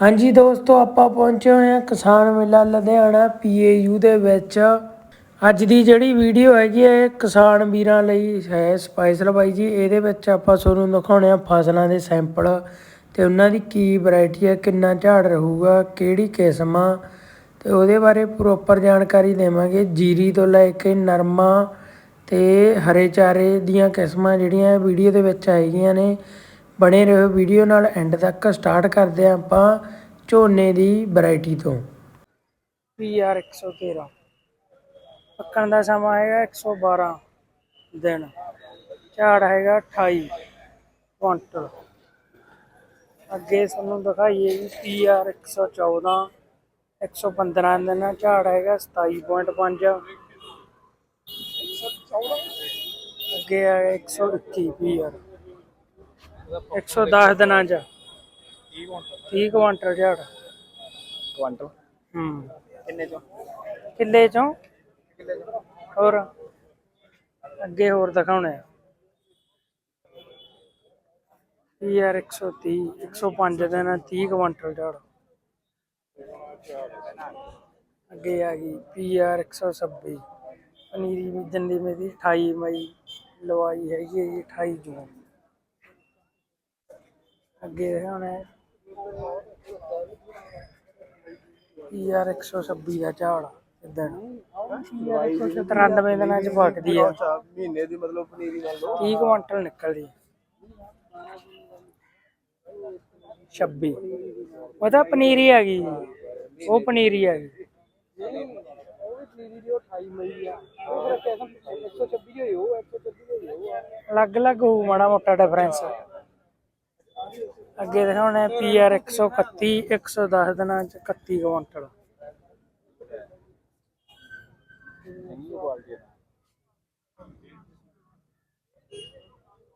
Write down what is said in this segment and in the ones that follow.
ਹਾਂਜੀ ਦੋਸਤੋ, ਆਪਾਂ ਪਹੁੰਚੇ ਹੋਏ ਹਾਂ ਕਿਸਾਨ ਮੇਲਾ ਲੁਧਿਆਣਾ ਪੀਏਯੂ ਦੇ ਵਿੱਚ। ਅੱਜ ਦੀ ਜਿਹੜੀ ਵੀਡੀਓ ਹੈਗੀ ਹੈ ਇਹ ਕਿਸਾਨ ਵੀਰਾਂ ਲਈ ਹੈ ਸਪੈਸ਼ਲ ਬਾਈ ਜੀ। ਇਹਦੇ ਵਿੱਚ ਆਪਾਂ ਤੁਹਾਨੂੰ ਦਿਖਾਉਣੇ ਆ ਫਸਲਾਂ ਦੇ ਸੈਂਪਲ ਤੇ ਉਹਨਾਂ ਦੀ ਕੀ ਵੈਰਾਈਟੀ ਹੈ ਕਿੰਨਾ ਝਾੜ ਰਹੂਗਾ, ਕਿਹੜੀ ਕਿਸਮ ਆ ਤੇ ਉਹਦੇ ਬਾਰੇ ਪ੍ਰੋਪਰ ਜਾਣਕਾਰੀ ਦੇਵਾਂਗੇ। ਜੀਰੀ ਤੋਂ ਲੈ ਕੇ ਨਰਮਾ ਤੇ ਹਰੇ ਚਾਰੇ ਦੀਆਂ ਕਿਸਮਾਂ ਜਿਹੜੀਆਂ ਵੀਡੀਓ ਦੇ ਵਿੱਚ ਆਏਗੀਆਂ ਨੇ। ਬਣੇ ਰਹੋ। ਵੀਡੀਓ ਨਾਲ ਐਂਡ ਤੱਕ ਸਟਾਰਟ ਕਰਦੇ ਹਾਂ ਆਪਾਂ ਝੋਨੇ ਦੀ ਵੈਰਾਈਟੀ ਤੋਂ। ਪੀਆਰ 113 ਪੱਕਣ ਦਾ ਸਮਾਂ ਹੈਗਾ 112 ਦਿਨ। ਝਾੜ ਹੈਗਾ 28 ਕੁਇੰਟਲ। ਅੱਗੇ ਤੁਹਾਨੂੰ ਦਿਖਾਈਏ ਜੀ ਪੀਆਰ 114 115 ਦਿਨ। ਝਾੜ ਹੈਗਾ 27.5 ਅੱਗੇ ਆ 121 ਪੀਆਰ 110 ਦਿਨਾਂ ਚ। 30 ਕੁਇੰਟਲ ਝਾੜ। ਕੁਆਂਟਲ? ਹੂੰ। ਕਿੰਨੇ ਚੋਂ? ਕਿੱਲੇ ਚੋਂ? ਹੋਰ? ਅੱਗੇ ਹੋਰ ਦਿਖਾਉਣੇ ਆ। ਪੀਆਰ 130 105 ਦਿਨ 30 ਕੁਇੰਟਲ ਝਾੜ। ਅੱਗੇ ਆ ਗਈ ਪੀਆਰ 126 ਪਨੀਰੀ ਬੀਜਣ ਦੀ ਮੇਰੀ 28 ਮਈ ਲਵਾਈ ਹੈਗੀ ਹੈ ਜੀ 28 ਜੂਨ। ਅੱਗੇ ਦਿਖਾਉਣਾ ਹੈ ਪੀਆਰ 126 ਦਾ ਝਾੜ ਇਦਾਂ 193 ਦਿਨਾਂ ਚ ਪੱਕਦੀ ਆ। ਮਹੀਨੇ ਦੀ ਮਤਲਬ ਪਨੀਰੀ ਮੰਨ ਲਓ 30 ਕੁਇੰਟਲ ਨਿਕਲਦੀ। 26 ਉਹ ਤਾਂ ਪਨੀਰੀ ਆ ਗਈ। ਉਹ ਪਨੀਰੀ ਆ ਗਈ। ਪਨੀਰੀ ਦੀ ਉਹ 28 ਮਈ ਆ। ਉਹ ਫਿਰ ਕਿਸਮ 126 ਹੋਈ ਉਹ 126 ਹੋਈ ਉਹ ਅਲੱਗ-ਅਲੱਗ ਹੋਊ ਮਾੜਾ ਮੋਟਾ ਡਿਫਰੈਂਸ ਅੱਗੇ ਦਿਖਾਉਣਾ ਪੀਆਰ 131 110 ਦਿਨਾਂ ਚ 31 ਕੁਇੰਟਲ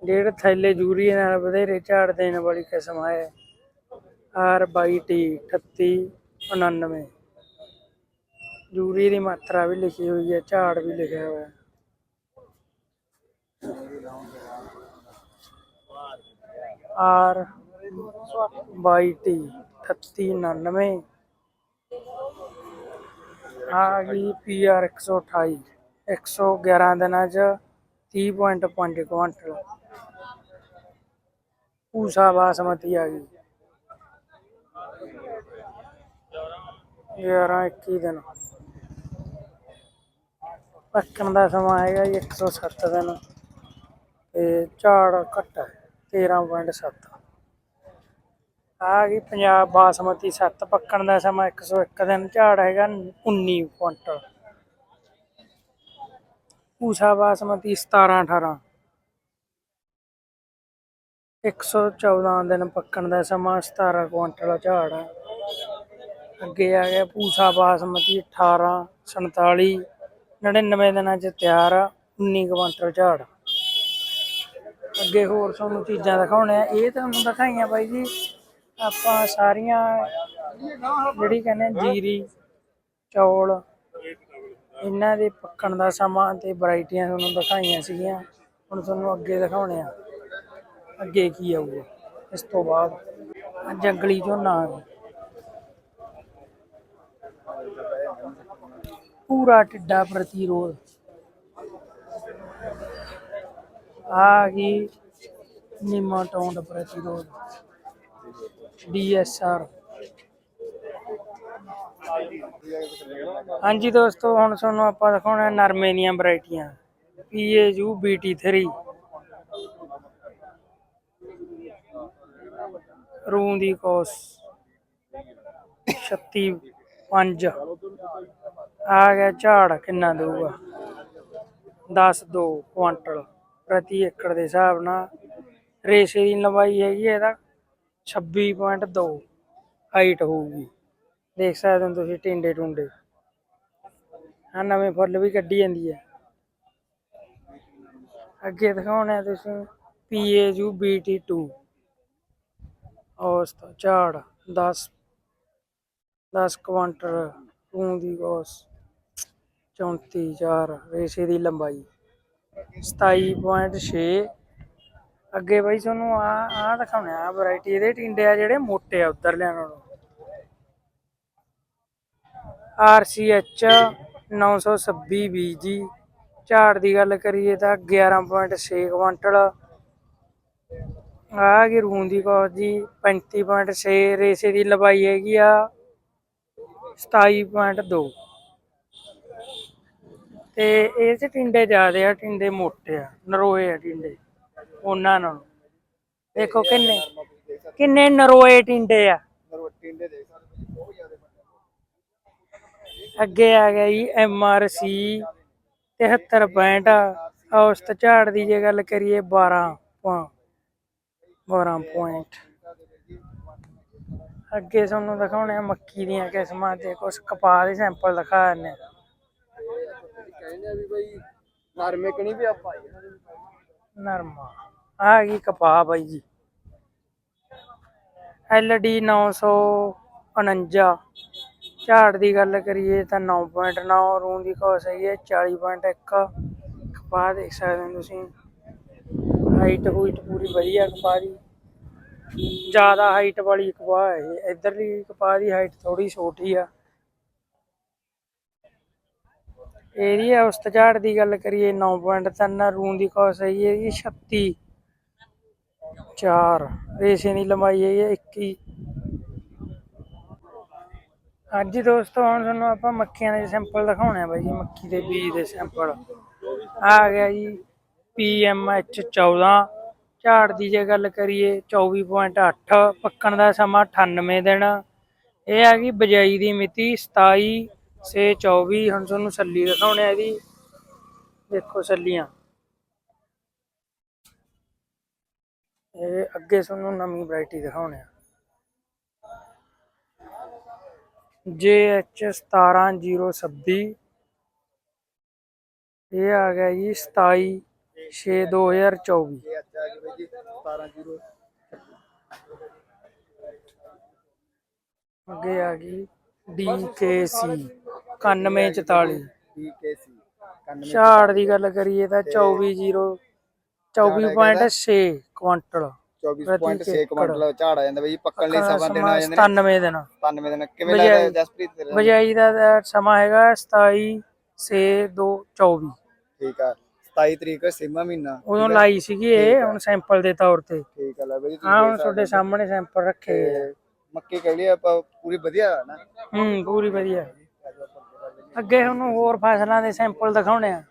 ਡੇਢ ਥੈਲੇ ਯੂਰੀਆ ਨਾਲ ਵਧੇਰੇ ਝਾੜ ਦੇਣ ਵਾਲੀ ਕਿਸਮ ਹੈ, ਆਰ 22T 3899 ਯੂਰੀਆ ਦੀ ਮਾਤਰਾ ਵੀ ਲਿਖੀ ਹੋਈ ਹੈ, ਝਾੜ ਵੀ ਲਿਖਿਆ ਹੋਇਆ। ਹੈ ਆਰ 22T 3899 ਆ ਗਈ ਪੀਆਰ 128 111 ਦਿਨਾਂ ਚ 30.5 ਕੁਇੰਟਲ। ਪੂਸਾ ਬਾਸਮਤੀ ਆ ਗਈ। 11 21 ਦਿਨ। ਪੱਕਣ ਦਾ ਸਮਾਂ ਹੈਗਾ ਜੀ 107 ਦਿਨ। ਤੇ ਝਾੜ ਘੱਟ ਹੈ 13.7 ਆ ਗਈ ਪੰਜਾਬ ਬਾਸਮਤੀ 7 ਪੱਕਣ ਦਾ ਸਮਾਂ 101 ਦਿਨ ਝਾੜ ਹੈਗਾ 19 ਕੁਇੰਟਲ। ਪੂਸਾ ਬਾਸਮਤੀ 17 18 114 ਦਿਨ ਪੱਕਣ ਦਾ ਸਮਾਂ 17 ਕੁਇੰਟਲ ਝਾੜ ਹੈ ਅੱਗੇ ਆ ਗਿਆ ਪੂਸਾ ਬਾਸਮਤੀ 18 47 99 ਦਿਨਾਂ ਚ ਤਿਆਰ ਆ 19 ਕੁਇੰਟਲ ਝਾੜ। ਅੱਗੇ ਹੋਰ ਤੁਹਾਨੂੰ ਚੀਜ਼ਾਂ ਦਿਖਾਉਣੇ ਆ। ਇਹ ਤੁਹਾਨੂੰ ਦਿਖਾਈਆਂ ਬਾਈ ਜੀ ਆਪਾਂ ਸਾਰੀਆਂ ਜਿਹੜੀ ਕਹਿੰਦੇ ਜੀਰੀ, ਚੌਲ, ਇਹਨਾਂ ਦੇ ਪੱਕਣ ਦਾ ਸਮਾਂ ਤੇ ਵੈਰਾਈਟੀਆਂ ਤੁਹਾਨੂੰ ਦਿਖਾਈਆਂ ਸੀਗੀਆਂ। ਹੁਣ ਤੁਹਾਨੂੰ ਅੱਗੇ ਦਿਖਾਉਣੇ ਆ, ਅੱਗੇ ਕੀ ਆਊਗਾ, ਇਸ ਤੋਂ ਬਾਅਦ। ਜੰਗਲੀ ਝੋਨਾ ਆ। ਗਿਆ ਪੂਰਾ ਟਿੱਡਾ ਪ੍ਰਤੀਰੋਧ। ਆ ਗਈ ਨਿਮਾਟੋਡ ਪ੍ਰਤੀਰੋਧ। ਡੀਐਸਆਰ। ਹਾਂਜੀ ਦੋਸਤੋ, ਹੁਣ ਤੁਹਾਨੂੰ ਆਪਾਂ ਦਿਖਾਉਣਾ ਨਰਮੇ ਦੀਆਂ ਵੈਰਾਈਟੀਆਂ। ਪੀਏਯੂ BT3 ਰੂ ਦੀ ਕੋਸ 36 5 ਆ ਗਿਆ ਝਾੜ, ਕਿੰਨਾ ਦੇਊਗਾ? 10 2 ਕੁਆਂਟਲ। ਪ੍ਰਤੀ ਏਕੜ ਦੇ ਹਿਸਾਬ ਨਾਲ ਰੇਸ਼ੇ ਦੀ ਲੰਬਾਈ ਹੈਗੀ ਹੈ ਇਹਦਾ। 26.2 ਹਾਈਟ ਹੋਊਗੀ। ਦੇਖ ਸਕਦੇ ਹੋ ਤੁਸੀਂ ਟਿੰਡੇ ਟੁੰਡੇ। ਆ ਨਵੇਂ ਫੁੱਲ ਵੀ ਕੱਢੀ ਜਾਂਦੀ ਹੈ। ਅੱਗੇ ਦਿਖਾਉਣਾ ਹੈ ਤੁਸੀਂ PAU BT2 ਉਸ ਤੋਂ ਝਾੜ 10 10 ਕੁਆਂਟਲ ਤੂੰ ਦੀ ਗੋਸ 34 4 ਰੇਸ਼ੇ ਦੀ ਲੰਬਾਈ। 27.6 ਅੱਗੇ ਬਾਈ ਤੁਹਾਨੂੰ ਆ ਆ ਦਿਖਾਉਣਾ ਆ ਵੈਰਾਈਟੀ ਇਹਦੇ ਟਿੰਡੇ ਆ ਜਿਹੜੇ ਮੋਟੇ ਆ ਉਧਰ ਲਿਆਂ ਨਾਲੋਂ RCH 926 ਬੀਜੀ ਝਾੜ ਦੀ ਗੱਲ ਕਰੀਏ ਤਾਂ 11.6 ਕੁਇੰਟਲ। ਆ ਗਈ ਰੂੰ ਦੀ ਕੌਸ ਜੀ 35.6 ਰੇਸੇ ਦੀ ਲਬਾਈ ਹੈਗੀ ਆ 27.2 ਤੇ ਇਹ ਚ ਟਿੰਡੇ ਜ਼ਿਆਦੇ ਆ, ਟਿੰਡੇ ਮੋਟੇ ਆ, ਨਰੋਏ ਆ ਟਿੰਡੇ। ਉਹਨਾਂ ਨਾਲ। ਦੇਖੋ ਕਿੰਨੇ ਕਿੰਨੇ ਨਰੋਏ ਟਿੰਡੇ ਆ। ਟਿੰਡੇ ਦੇਖ ਸਕਦੇ ਬਹੁਤ ਜ਼ਿਆਦਾ ਅੱਗੇ ਆ ਗਿਆ ਜੀ ਐਮ ਆਰ ਸੀ 7365 ਔਸਤ ਝਾੜ ਦੀ ਜੇ ਗੱਲ ਕਰੀਏ 12 ਪੁਆ- 12 ਪੁਆਇੰਟ। ਅੱਗੇ ਤੁਹਾਨੂੰ ਦਿਖਾਉਣੇ ਆ ਮੱਕੀ ਦੀਆਂ ਕਿਸਮਾਂ ਤੇ ਕੁਝ ਕਪਾਹ ਦੇ ਸੈਂਪਲ ਦਿਖਾ ਆ। ਕਹਿੰਦੇ ਆ ਵੀ ਬਈ ਨਰਮੇ ਕਣੀ ਵੀ ਆਪਾਂ। ਨਰਮਾ। ਆ ਗਈ ਕਪਾਹ ਬਾਈ ਜੀ। ਐਲਡੀ 949 ਝਾੜ ਦੀ ਗੱਲ ਕਰੀਏ ਤਾਂ 9.9 ਰੂੰ ਦੀ ਕੋਸ ਹੈਗੀ ਹੈ 40.1 ਕਪਾਹ ਦੇਖ ਸਕਦੇ ਹੋ ਤੁਸੀਂ। ਹਾਈਟ ਹੂਈਟ ਪੂਰੀ ਵਧੀਆ ਕਪਾਹ ਦੀ। ਜ਼ਿਆਦਾ ਹਾਈਟ ਵਾਲੀ ਕਪਾਹ ਹੈ ਇਹ। ਇਧਰਲੀ ਕਪਾਹ ਦੀ ਹਾਈਟ ਥੋੜੀ ਛੋਟੀ ਆ। ਇਹਦੀ ਔਸਤ ਝਾੜ ਦੀ ਗੱਲ ਕਰੀਏ 9.3 ਰੂੰ ਦੀ ਕੋਸ ਹੈਗੀ ਹੈ ਜੀ 36 4 ਰੇਸ਼ੇ ਦੀ ਲੰਬਾਈ ਹੈਗੀ ਹੈ। 21 ਅੱਜ ਦੋਸਤੋ, ਹੁਣ ਤੁਹਾਨੂੰ ਆਪਾਂ ਮੱਕੀਆਂ ਦੇ ਸੈਂਪਲ ਦਿਖਾਉਣੇ ਆ ਬਾਈ ਜੀ ਮੱਕੀ ਦੇ ਬੀਜ ਦੇ ਸੈਂਪਲ ਆ ਗਿਆ ਜੀ PMH 14 ਝਾੜ ਦੀ ਜੇ ਗੱਲ ਕਰੀਏ 24.8 ਪੱਕਣ ਦਾ ਸਮਾਂ 98 ਦਿਨ। ਇਹ ਆ ਗਈ ਬਜਾਈ ਦੀ ਮਿਤੀ 27 ਸੇ 24 ਹੁਣ ਤੁਹਾਨੂੰ ਸੱਲੀ ਦਿਖਾਉਣੇ ਆ ਇਹਦੀ ਦੇਖੋ ਸੱਲੀਆਂ। ਇਹ ਅੱਗੇ ਤੁਹਾਨੂੰ ਨਵੀਂ ਵੈਰਾਈਟੀ ਦਿਖਾਉਣੇ ਆ। JH 17026 ਇਹ ਆ ਗਿਆ ਜੀ 27 6 2024 ਇਹ ਅੱਛਾ ਜੀ ਬਈ ਜੀ 17 ਅੱਗੇ ਆ ਗਈ DKC 9144 DKC 91 ਝਾੜ ਦੀ ਗੱਲ ਕਰੀਏ ਤਾਂ 240 24.6 ਕੁਇੰਟਲ 24.6 ਕੁਇੰਟਲ ਝਾੜ ਆ ਜਾਂਦਾ ਬਈ ਪੱਕਣ ਲਈ ਸਵਾ ਦਿਨ ਆ ਜਾਂਦੇ ਨੇ। 97 ਦਿਨ। 97 ਦਿਨ। ਕਿਵੇਂ ਲੱਗਦਾ ਜਸਪ੍ਰੀਤ ਤੇਰੇ? ਬਜਾਈ ਦਾ ਸਮਾਂ ਹੈਗਾ 27 ਸੇ 224 ਠੀਕ ਆ। 27 ਤਰੀਕ ਸੇਮਾ ਮਹੀਨਾ। ਉਦੋਂ ਲਾਈ ਸੀਗੀ ਇਹ ਹੁਣ ਸੈਂਪਲ ਦੇ ਤੌਰ ਤੇ। ਠੀਕ ਆ ਲੈ ਬਈ ਹਾਂ ਹੁਣ ਤੁਹਾਡੇ ਸਾਹਮਣੇ ਸੈਂਪਲ ਰੱਖੇ ਮੱਕੀ ਕਹਿੰਦੇ ਆਪਾਂ ਪੂਰੀ ਵਧੀਆ ਨਾ? ਹੂੰ ਪੂਰੀ ਵਧੀਆ। ਅੱਗੇ ਤੁਹਾਨੂੰ ਹੋਰ ਫਸਲਾਂ ਦੇ ਸੈਂਪਲ ਦਿਖਾਉਣੇ ਆ।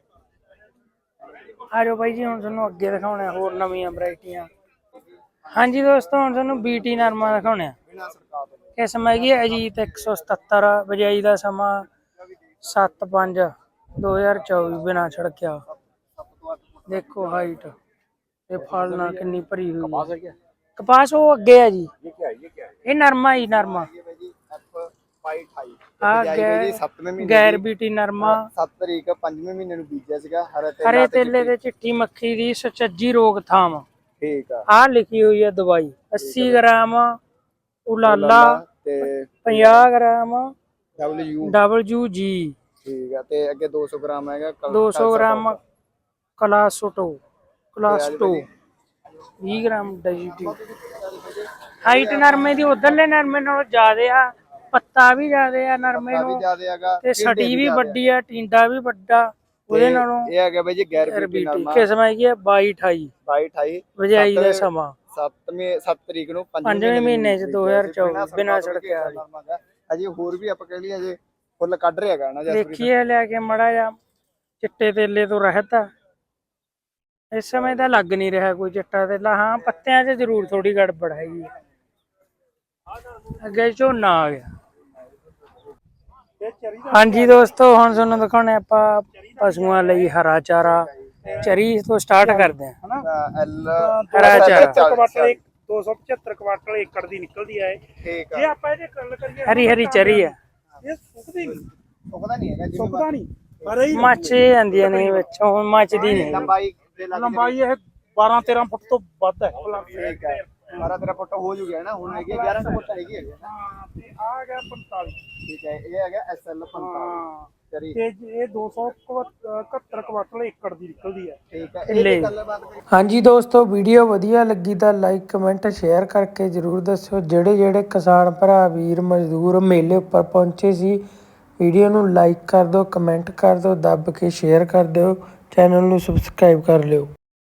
ਆ ਜਾਓ ਬਾਈ ਜੀ ਹੁਣ ਤੁਹਾਨੂੰ ਅੱਗੇ ਦਿਖਾਉਣੇ ਆ ਹੋਰ ਨਵੀਆਂ ਵੈਰਾਈਟੀਆਂ। ਹਾਂਜੀ ਦੋਸਤੋ ਹੁਣ ਤੁਹਾਨੂੰ ਬੀਟੀ ਨਰਮਾ ਦਿਖਾਉਣੇ ਆ। ਕਿਸਮ ਹੈਗੀ ਹੈ ਅਜੀਤ 177 ਬਜਾਈ ਦਾ ਸਮਾਂ 7/5 2024 ਬਿਨਾ ਛੜਕਿਆ। ਦੇਖੋ ਹਾਈਟ ਤੇ ਫਲ ਨਾਲ ਕਿੰਨੀ ਭਰੀ ਹੋਈ ਹੈ। ਕਪਾਸ ਉਹ ਅੱਗੇ ਹੈ ਜੀ ਇਹ ਨਰਮਾ ਹੀ ਨਰਮਾ ਇਹ ਬਈ ਜੀ F 528 ਆ ਬਜਾਈ ਬਈ ਜੀ 7ਵੇਂ ਮਹੀਨੇ ਗੈਰ ਬੀਟੀ ਨਰਮਾ। 7 ਤਰੀਕ 5ਵੇਂ ਮਹੀਨੇ ਨੂੰ ਬੀਜਿਆ ਸੀਗਾ ਹਰੇ ਤੇ ਹਰੇ ਤੇਲੇ ਦੇ ਚਿੱਟੀ ਮੱਖੀ ਦੀ ਸੁਚੱਜੀ ਰੋਕਥਾਮ। ਠੀਕ ਆ। ਆ ਲਿਖੀ ਹੋਈ ਹੈ ਦਵਾਈ 80 ਗ੍ਰਾਮ ਉਲਾਲਾ ਤੇ 50 ਗ੍ਰਾਮ W WG ਠੀਕ ਆ ਤੇ ਅੱਗੇ 200 ਗ੍ਰਾਮ ਹੈਗਾ ਕਲ- 200 ਗ੍ਰਾਮ ਕਲਾਸਟੋ ਕਲਾਸਟੋ। 20 ਗ੍ਰਾਮ ਡੈਜੀਟੀ ਹਾਈਟ ਨਰਮੇ ਦੀ ਉਧਰਲੇ ਨਰਮੇ ਨਾਲੋਂ ਜ਼ਿਆਦੇ ਆ। ਪੱਤਾ ਵੀ ਜ਼ਿਆਦੇ ਆ ਨਰਮੇ ਨੂੰ ਜ਼ਿਆਦਾ ਹੈਗਾ ਤੇ ਸਟੀ ਵੀ ਵੱਡੀ ਆ। ਟਿੰਡਾ ਵੀ ਵੱਡਾ ਉਹਦੇ ਤੇ ਨਾਲੋਂ ਇਹ ਹੈਗਾ ਬਈ ਜੀ ਗੈਰ ਬੀਟੀ RBT ਨਰਮਾ ਕਿਸਮ ਹੈਗੀ ਆ 22 28 22 28 ਵਜਾਈ ਦਾ ਸਮਾਂ। 7ਵੇਂ 7 ਤਰੀਕ ਨੂੰ ਪੰਜਵੇਂ ਮਹੀਨੇ ਚ 2024 ਬਿਨਾਂ ਸੜਕਿਆ ਵਾਲੀ। ਅਜੇ ਹੋਰ ਵੀ ਆਪਾਂ ਕਹਿ ਲਈਏ ਅਜੇ ਫੁੱਲ ਕੱਢ ਰਿਹਾ ਹੈਗਾ ਨਾ ਜਸਪ੍ਰੀਤ। ਦੇਖੀਏ ਲਿਆ ਕੇ ਮੜਾ ਜਾ ਚਿੱਟੇ ਤੇਲੇ ਤੋਂ ਰਹਿਤ। ਆ ਇਸ ਸਮੇਂ ਤਾਂ ਲੱਗ ਨਹੀਂ ਰਿਹਾ ਕੋਈ ਚਿੱਟਾ ਤੇਲਾ। ਹਾਂ ਪੱਤਿਆਂ 'ਚ ਜ਼ਰੂਰ ਥੋੜੀ ਗੜਬੜ ਹੈਗੀ ਆ। ਅੱਗੇ ਝੋਨਾ ਆ ਗਿਆ। ਹਾਂਜੀ ਦੋਸਤੋ ਹੁਣ ਤੁਹਾਨੂੰ ਦਿਖਾਉਣੇ ਆਪਾਂ ਪਸ਼ੂਆਂ ਲਈ ਹਰਾ ਚਾਰਾ। ਚਰੀ ਤੋਂ ਸਟਾਰਟ ਕਰਦੇ ਹਾਂ। ਐਲ ਹਰਾ ਚਾਰਾ। ਕੁਆਟਰ 275 ਕੁਆਂਟਲ ਏਕੜ ਦੀ ਨਿਕਲਦੀ ਹੈ ਇਹ। ਠੀਕ ਜੇ ਆ ਆਪਾਂ ਇਹਦੇ ਗੱਲ ਕਰੀਏ ਹਰੀ ਹਰੀ ਚਰੀ ਆ। ਇਹ ਸੁੱਕਦੀ ਨਹੀਂ। ਸੁੱਕਦਾ ਨਹੀਂ ਹੈਗਾ ਜਿਵੇਂ ਸੁੱਕਦਾ ਨਹੀਂ ਪਰ ਇਹ ਮੱਚ ਜਾਂਦੀਆਂ ਨੇ ਵਿੱਚੋਂ ਮੱਚਦੀ ਨਹੀਂ। ਲੰਬਾਈ ਲੰਬਾਈ ਇਹ 12 13 ਫੁੱਟ ਤੋਂ ਵੱਧ ਹੈ। ਠੀਕ ਹੈ 12 13 ਫੁੱਟ ਹੋ ਜੂਗਾ ਨਾ? ਹੁਣ ਹੈਗੀ 11 ਫੁੱਟ ਹੈਗੀ ਹੈ ਹਾਂ ਤੇ ਆ ਗਿਆ 45 ਠੀਕ ਹੈ ਇਹ ਹੈਗਾ ਐਸਐਲ 45 ਹਾਂ ਚਰੀ ਤੇ ਇਹ 271 ਕੁਆਂਟਲ ਏਕੜ ਦੀ ਨਿਕਲਦੀ ਹੈ। ਠੀਕ ਹੈ ਲੈ। ਇਹ ਗੱਲਬਾਤ ਕਰੀ। ਹਾਂਜੀ ਦੋਸਤੋ ਵੀਡੀਓ ਵਧੀਆ ਲੱਗੀ ਤਾਂ ਲਾਈਕ ਕਮੈਂਟ ਸ਼ੇਅਰ ਕਰਕੇ ਜਰੂਰ ਦੱਸਿਓ। ਜਿਹੜੇ ਜਿਹੜੇ ਕਿਸਾਨ ਭਰਾ ਵੀਰ ਮਜ਼ਦੂਰ ਮੇਲੇ ਉੱਪਰ ਪਹੁੰਚੇ ਸੀ ਵੀਡੀਓ ਨੂੰ ਲਾਈਕ ਕਰ ਦਿਓ ਕਮੈਂਟ ਕਰ ਦਿਓ ਦੱਬ ਕੇ ਸ਼ੇਅਰ ਕਰ ਦਿਓ ਚੈਨਲ ਨੂੰ ਸਬਸਕ੍ਰਾਈਬ ਕਰ ਲਿਓ।